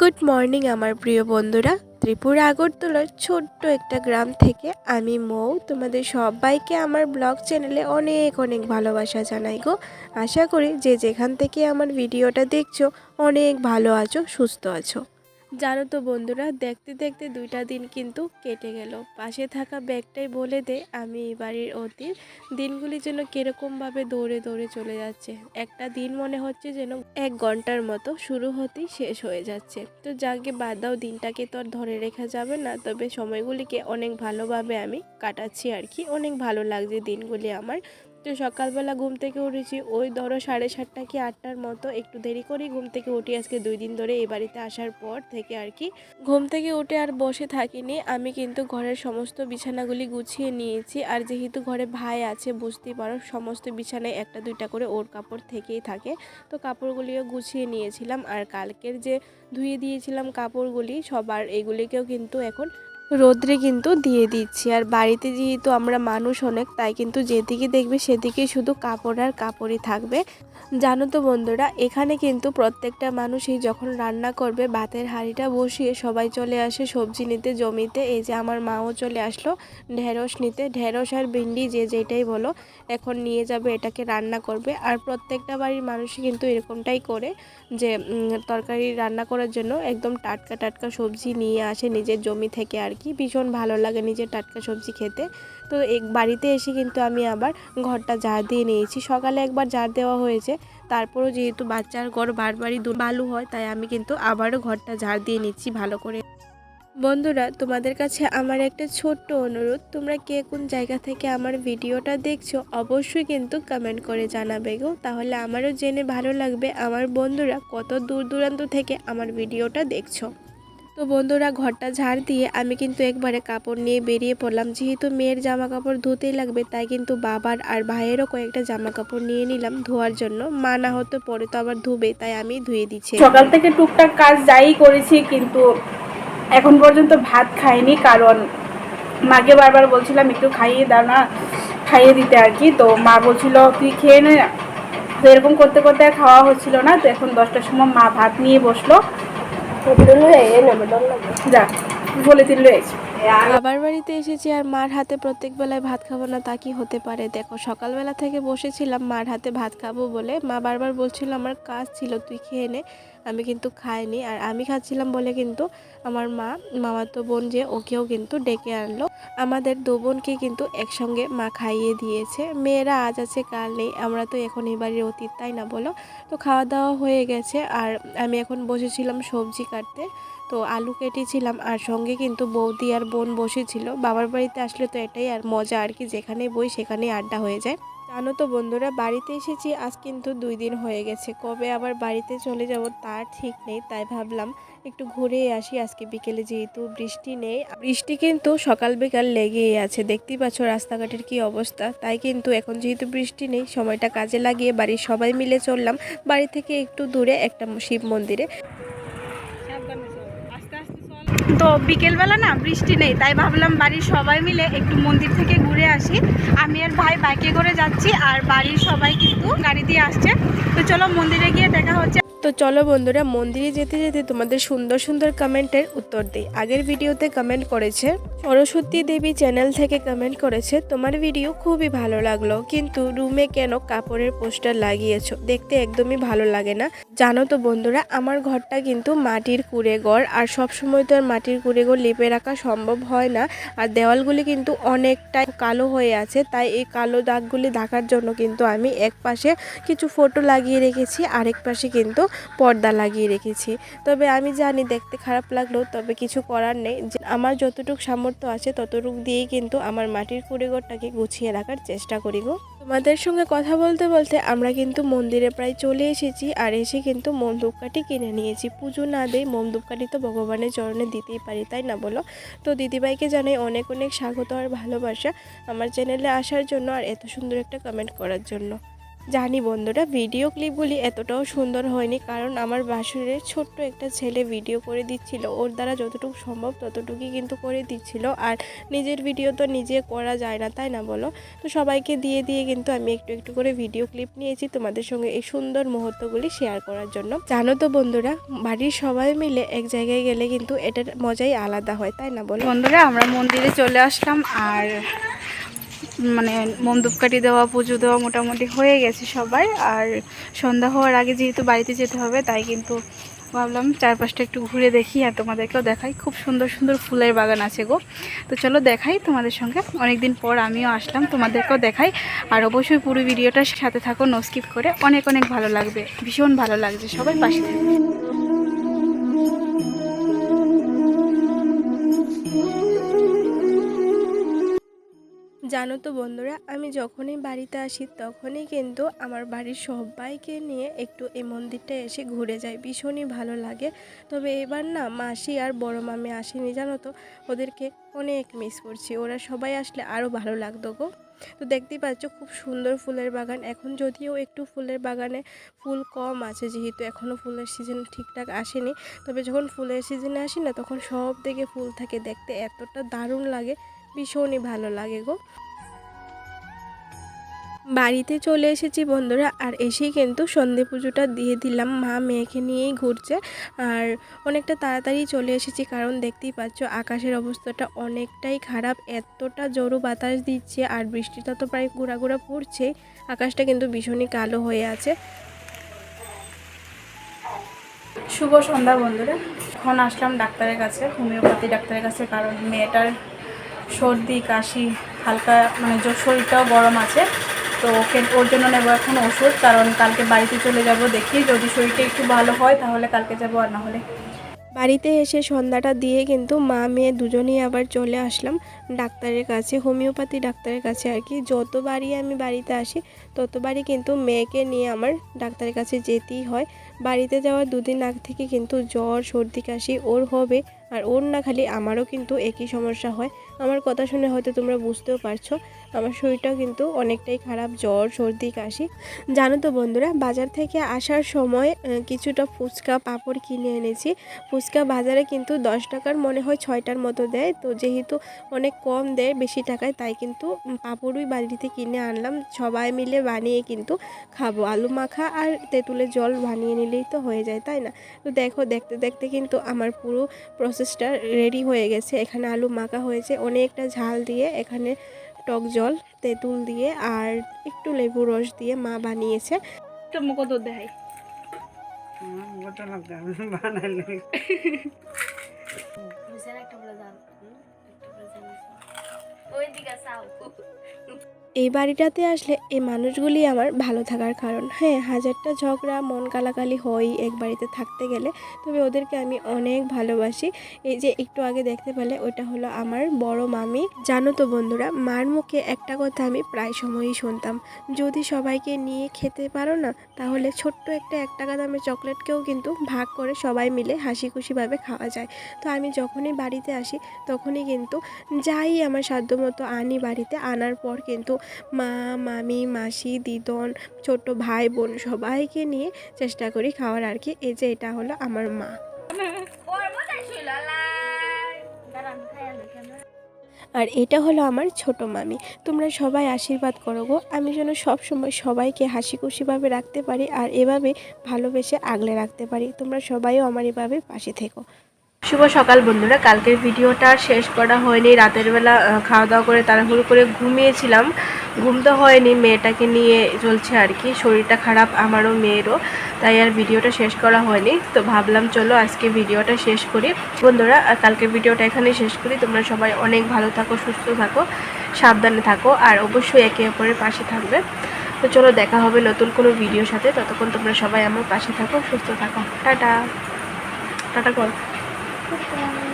Good morning আমার প্রিয় বন্ধুরা। ত্রিপুরা আগরতলার ছোট্ট একটা গ্রাম থেকে আমি মৌ। তোমাদের সবাইকে আমার ব্লগ চ্যানেলে অনেক অনেক ভালোবাসা জানাই গো। আশা করি যে যেখান থেকে আমার ভিডিওটা দেখছ, অনেক ভালো আছো, সুস্থ আছো। জানো তো বন্ধুরা, দেখতে দেখতে দুইটা দিন কিন্তু কেটে গেল। পাশে থাকা ব্যাগটাই বলে দে, আমি এই বাড়ির অতীত। দিনগুলি যেন কীরকমভাবে দৌড়ে দৌড়ে চলে যাচ্ছে। একটা দিন মনে হচ্ছে যেন এক ঘণ্টার মতো শুরু হতেই শেষ হয়ে যাচ্ছে। তো যাকে বাদ দাও, দিনটাকে তো আর ধরে রেখা যাবে না। তবে সময়গুলিকে অনেক ভালোভাবে আমি কাটাচ্ছি আর কি। অনেক ভালো লাগছে দিনগুলি আমার। তো সকালবেলা ঘুম থেকে উঠেছি। ওই ধরো সাড়ে সাতটা কি আটটার মতো একটু দেরি করেই ঘুম থেকে উঠি। আজকে দুই দিন ধরে এই বাড়িতে আসার পর থেকে আর কি। ঘুম থেকে উঠে আর বসে থাকিনি। আমি কিন্তু ঘরের সমস্ত বিছানাগুলি গুছিয়ে নিয়েছি। আর যেহেতু ঘরে ভাই আছে, বুঝতেই পারো, সমস্ত বিছানায় একটা দুইটা করে ওর কাপড় থেকেই থাকে। তো কাপড়গুলিও গুছিয়ে নিয়েছিলাম। আর কালকের যে ধুয়ে দিয়েছিলাম কাপড়গুলি, সবার এগুলিকেও কিন্তু এখন রোদ্রে কিন্তু দিয়ে দিচ্ছি। আর বাড়িতে যেহেতু আমরা মানুষ অনেক, তাই কিন্তু যেদিকে দেখবে সেদিকে শুধু কাপড় আর কাপড়ই থাকবে। জানো তো বন্ধুরা, এখানে কিন্তু প্রত্যেকটা মানুষই যখন রান্না করবে, ভাতের হাঁড়িটা বসিয়ে সবাই চলে আসে সবজি নিতে জমিতে। এই যে আমার মাও চলে আসলো ঢেঁড়স নিতে। ঢেঁড়স আর ভিন্ডি যে যেটাই বলো, এখন নিয়ে যাবে, এটাকে রান্না করবে। আর প্রত্যেকটা বাড়ির মানুষই কিন্তু এরকমটাই করে যে তরকারি রান্না করার জন্য একদম টাটকা টাটকা সবজি নিয়ে আসে নিজের জমি থেকে আর কি। ভীষণ ভালো লাগে নিজের টাটকা সবজি খেতে। তো এক বাড়িতে এসে কিন্তু আমি আবার ঘরটা ঝাড় দিয়ে নিয়েছি। সকালে একবার ঝাড় দেওয়া হয়েছে, তারপরেও যেহেতু বাচ্চার ঘর বারবারই বালু হয়, তাই আমি কিন্তু আবারও ঘরটা ঝাড় দিয়ে নিচ্ছি ভালো করে। বন্ধুরা, তোমাদের কাছে আমার একটা ছোট্ট অনুরোধ, তোমরা কে কোন জায়গা থেকে আমার ভিডিওটা দেখছ, অবশ্যই কিন্তু কমেন্ট করে জানাবে গো। তাহলে আমারও জেনে ভালো লাগবে, আমার বন্ধুরা কত দূর দূরান্ত থেকে আমার ভিডিওটা দেখছ। তো বন্ধুরা ঘরটা ঝাড় দিয়ে আমি কিন্তু একবারে কাপড় নিয়ে বেরিয়ে পড়লাম। যেহেতু মেয়ের জামা কাপড় ধুতেই লাগবে, তাই কিন্তু বাবার আর ভাইয়েরও কয়েকটা জামা কাপড় নিয়ে নিলাম ধোয়ার জন্য। মা না হতে পরে তো আবার ধুবে, তাই আমি ধুয়ে দিচ্ছি। সকাল থেকে টুকটাক কাজ যাই করেছি, কিন্তু এখন পর্যন্ত ভাত খাইনি, কারণ মাকে বারবার বলছিলাম, একটু খাইয়ে দাও না, খাইয়ে দিতে আর কি। তো মা বলছিল, তুই খেয়ে নে। তো এরকম করতে করতে খাওয়া হচ্ছিল না, তো এখন দশটার সময় মা ভাত নিয়ে বসল। যা বলে দিল বাবার বাড়িতে এসেছি আর মার হাতে প্রত্যেক বেলায় ভাত খাব না তা কি হতে পারে? দেখো, সকালবেলা থেকে বসেছিলাম, মার হাতে ভাত খাব বলে। মা বারবার বলছিল, আমার কাজ ছিল, তুই খেয়ে নে। আমি কিন্তু খাইনি। আর আমি খাচ্ছিলাম বলে কিন্তু আমার মা, মামাতো বোন যে, ওকেও কিন্তু ডেকে আনলো। আমাদের দু বোনকে কিন্তু একসঙ্গে মা খাইয়ে দিয়েছে। মেয়েরা আজ আছে, কাল নেই। আমরা তো এখন এই বাড়ির অতীত, তাই না বলো? তো খাওয়া দাওয়া হয়ে গেছে। আর আমি এখন বসেছিলাম সবজি কাটতে। তো আলু কেটেছিলাম আর সঙ্গে কিন্তু বৌদি আর বোন বসেছিল। বাবার বাড়িতে আসলে তো এটাই আর মজা আর কি, যেখানেই বই সেখানেই আড্ডা হয়ে যায়। জানো তো বন্ধুরা, বাড়িতে এসেছি, আজ কিন্তু দুই দিন হয়ে গেছে। কবে আবার বাড়িতে চলে যাব তার ঠিক নেই, তাই ভাবলাম একটু ঘুরে আসি আজকে বিকেলে, যেহেতু বৃষ্টি নেই। বৃষ্টি কিন্তু সকাল বিকাল লেগেই আছে, দেখতেই পাচ্ছ রাস্তাঘাটের কি অবস্থা। তাই কিন্তু এখন যেহেতু বৃষ্টি নেই, সময়টা কাজে লাগিয়ে বাড়ির সবাই মিলে চললাম। বাড়ি থেকে একটু দূরে একটা শিব মন্দিরে। তো বিকেলবেলা না বৃষ্টি নেই, তাই ভাবলাম বাড়ির সবাই মিলে একটু মন্দির থেকে ঘুরে আসি। আমি আর ভাই বাইকে করে যাচ্ছি আর বাড়ির সবাই কিন্তু গাড়ি দিয়ে আসছে। তো চলো মন্দিরে গিয়ে দেখা হচ্ছে। তো চলো বন্ধুরা, মন্দিরে যেতে যেতে তোমাদের সুন্দর সুন্দর কমেন্টের উত্তর দিই। আগের ভিডিওতে কমেন্ট করেছে, সরস্বতী দেবী চ্যানেল থেকে কমেন্ট করেছে, তোমার ভিডিও খুবই ভালো লাগল, কিন্তু রুমে কেন কাপড়ের পোস্টার লাগিয়েছো? দেখতে একদমই ভালো লাগে না। জানো তো বন্ধুরা, আমার ঘরটা কিন্তু মাটির কুড়ে ঘর, আর সব সময় তো আর মাটির কুড়ে ঘর লেপে রাখা সম্ভব হয় না, আর দেওয়ালগুলি কিন্তু অনেকটাই কালো হয়ে আছে, তাই এই কালো দাগগুলি ঢাকার জন্য কিন্তু আমি এক পাশে কিছু ফটো লাগিয়ে রেখেছি, আরেক পাশে কিন্তু পর্দা লাগিয়ে রেখেছি। তবে আমি জানি দেখতে খারাপ লাগলেও তবে কিছু করার নেই। আমার যতটুকু সামর্থ্য আছে ততটুকু দিয়েই কিন্তু আমার মাটির কুড়েঘরটাকে গুছিয়ে রাখার চেষ্টা করি গো। তোমাদের সঙ্গে কথা বলতে বলতে আমরা কিন্তু মন্দিরে প্রায় চলে এসেছি আর এসে কিন্তু মোম ধূপকাঠি কিনে নিয়েছি। পুজো না দেই মোম ধূপকাঠি তো ভগবানের চরণে দিতেই পারি, তাই না বলো? তো দিদিভাইকে জানাই অনেক অনেক স্বাগত আর ভালোবাসা আমার চ্যানেলে আসার জন্য আর এত সুন্দর একটা কমেন্ট করার জন্য। জানি বন্ধুরা ভিডিও ক্লিপগুলি এতটাও সুন্দর হয়নি কারণ আমার বাসুরের ছোট্ট একটা ছেলে ভিডিও করে দিচ্ছিল। ওর দ্বারা যতটুকু সম্ভব ততটুকুই কিন্তু করে দিচ্ছিল। আর নিজের ভিডিও তো নিজে করা যায় না, তাই না বলো? তো সবাইকে দিয়ে দিয়ে কিন্তু আমি একটু একটু করে ভিডিও ক্লিপ নিয়েছি তোমাদের সঙ্গে এই সুন্দর মুহূর্তগুলি শেয়ার করার জন্য। জানো তো বন্ধুরা, বাড়ির সবাই মিলে এক জায়গায় গেলে কিন্তু এটার মজাই আলাদা হয়, তাই না বলো? বন্ধুরা, আমরা মন্দিরে চলে আসলাম আর মানে মোম ধূপকাঠি দেওয়া, পুজো দেওয়া মোটামুটি হয়ে গেছে সবাই আর সন্ধ্যা হওয়ার আগে যেহেতু বাড়িতে যেতে হবে, তাই কিন্তু ভাবলাম চারপাশটা একটু ঘুরে দেখি আর তোমাদেরকেও দেখাই। খুব সুন্দর সুন্দর ফুলের বাগান আছে গো। তো চলো দেখাই তোমাদের সঙ্গে। অনেকদিন পর আমিও আসলাম, তোমাদেরকেও দেখাই। আর অবশ্যই পুরো ভিডিওটার সাথে থাকো নো স্কিপ করে। অনেক অনেক ভালো লাগবে। ভীষণ ভালো লাগছে। সবাই পাশে থাকবে জানো তো বন্ধুরা, আমি যখনই বাড়িতে আসি তখনই কিন্তু আমার বাড়ির সবাইকে নিয়ে একটু এই মন্দিরটা এসে ঘুরে যাই, ভীষণই ভালো লাগে। তবে এবার না মাসি আর বড় মামি আসেনি জানো তো, ওদেরকে অনেক মিস করছি, ওরা সবাই আসলে আরও ভালো লাগতো গো। তো দেখতেই পাচ্ছ খুব সুন্দর ফুলের বাগান, এখন যদিও একটু ফুলের বাগানে ফুল কম আছে যেহেতু এখনও ফুলের সিজন ঠিকঠাক আসেনি, তবে যখন ফুলের সিজনে আসি না তখন সব দিকে ফুল থাকে, দেখতে এতটা দারুণ লাগে। ভীষণই ভালো লাগে গো। বাড়িতে চলে এসেছি বন্ধুরা, আর এসেই কিন্তু সন্ধে পুজোটা দিয়ে দিলাম। মা মেয়েকে নিয়েই ঘুরছে, আর অনেকটা তাড়াতাড়ি চলে এসেছি, কারণ দেখতেই পাচ্ছ আকাশের অবস্থাটা অনেকটাই খারাপ, এতটা জোরো বাতাস দিচ্ছে, আর বৃষ্টিটা তো প্রায় গুঁড়া গুঁড়া পড়ছেই আকাশটা কিন্তু ভীষণই কালো হয়ে আছে। শুভ সন্ধ্যা বন্ধুরা। এখন আসলাম ডাক্তারের কাছে, হোমিওপ্যাথি ডাক্তারের কাছে, কারণ মেয়েটার সর্দি, কাশি, হালকা মানে শরীরটাও গরম আছে। তো ওকে ওর জন্য নেব এখন ওষুধ, কারণ কালকে বাড়িতে চলে যাব দেখি। যদি শরীরটা একটু ভালো হয় তাহলে কালকে যাব আর না হলে বাড়িতে এসে সন্ধ্যাটা দিয়ে কিন্তু মা, মেয়ে দুজনেই আবার চলে আসলাম ডাক্তারের কাছে, হোমিওপ্যাথি ডাক্তারের কাছে আর কি। যতবারই আমি বাড়িতে আসি ততবারই কিন্তু মেয়েকে নিয়ে আমার ডাক্তারের কাছে যেতেই হয়। বাড়িতে যাওয়ার দুদিন আগ থেকে কিন্তু জ্বর, সর্দি, কাশি ওর হবে আর ওর না, খালি আমারও কিন্তু একই সমস্যা হয়। আমার কথা শুনে হয়তো তোমরা বুঝতেও পারছ। আমার শরীরটাও কিন্তু অনেকটাই খারাপ, জ্বর, সর্দি, কাশি। জানো তো বন্ধুরা, বাজার থেকে আসার সময় কিছুটা ফুচকা, পাঁপড় কিনে এনেছি। ফুচকা বাজারে কিন্তু দশ টাকার মনে হয় ছয়টার মতো দেয়। তো যেহেতু অনেক কম দেয় বেশি টাকায়, তাই কিন্তু পাঁপড়ই বাড়িতে কিনে আনলাম। সবাই মিলে বানিয়ে কিন্তু খাব। আলু মাখা আর তেঁতুলের জল বানিয়ে নিলেই তো হয়ে যায়, তাই না? তো দেখো, দেখতে দেখতে কিন্তু আমার পুরো প্রসেসটা রেডি হয়ে গেছে। এখানে আলু মাখা হয়েছে, অনেকটা ঝাল দিয়ে এখানে টক জল তেঁতুল দিয়ে আর একটু লেবু রস দিয়ে মা বানিয়েছে। একটু মুখ তো দেখাই। গোটা লাগবে বানাইলে এই বাড়িটাতে আসলে এই মানুষগুলি আমার ভালো থাকার কারণ। হ্যাঁ হাজারটা ঝগড়া, মন কালাকালি হয়ই এক বাড়িতে থাকতে গেলে, তবে ওদেরকে আমি অনেক ভালোবাসি। এই যে একটু আগে দেখতে পেলে ওটা হলো আমার বড় মামি। জানো তো বন্ধুরা, মার মুখে একটা কথা আমি প্রায় সময়ই শুনতাম, যদি সবাইকে নিয়ে খেতে পারো না, তাহলে ছোট্ট একটা এক টাকা দামের চকলেটকেও কিন্তু ভাগ করে সবাই মিলে হাসি খুশিভাবে খাওয়া যায়। তো আমি যখনই বাড়িতে আসি, তখনই কিন্তু যাই আমার সাধ্যমতো আনি বাড়িতে, আনার পর কিন্তু মা, মামি, মাসি, দিদন ছোট ভাই, বোন সবাইকে নিয়ে চেষ্টা করি খাওয়ার আর কি। এই যে এটা হলো আমার মা। আর এটা হলো আমার ছোট মামি। তোমরা সবাই আশীর্বাদ করো গো। আমি যেন সবসময় সবাইকে হাসি খুশিভাবে রাখতে পারি আর এভাবে ভালোবেসে আগলে রাখতে পারি। তোমরা সবাইও আমার এভাবে পাশে থেকো। শুভ সকাল বন্ধুরা। কালকের ভিডিওটা শেষ করা হয়নি। রাতের বেলা খাওয়া দাওয়া করে তাড়াহুড়ো করে ঘুমিয়েছিলাম। ঘুম তো হয়নি, মেয়েটাকে নিয়ে চলছে আর কি। শরীরটা খারাপ, আমারও মেয়েরও। তাই আর ভিডিওটা শেষ করা হয়নি। তো ভাবলাম, চলো আজকে ভিডিওটা শেষ করি। বন্ধুরা কালকের ভিডিওটা এখানে শেষ করি। তোমরা সবাই অনেক ভালো থাকো, সুস্থ থাকো, সাবধানে থাকো, আর অবশ্যই একে অপরের পাশে থাকবে। তো চলো, দেখা হবে নতুন কোনো ভিডিওর সাথে। ততক্ষণ তোমরা সবাই আমার পাশে থাকো, সুস্থ থাকো। টাটা। টাটা কর। 拜拜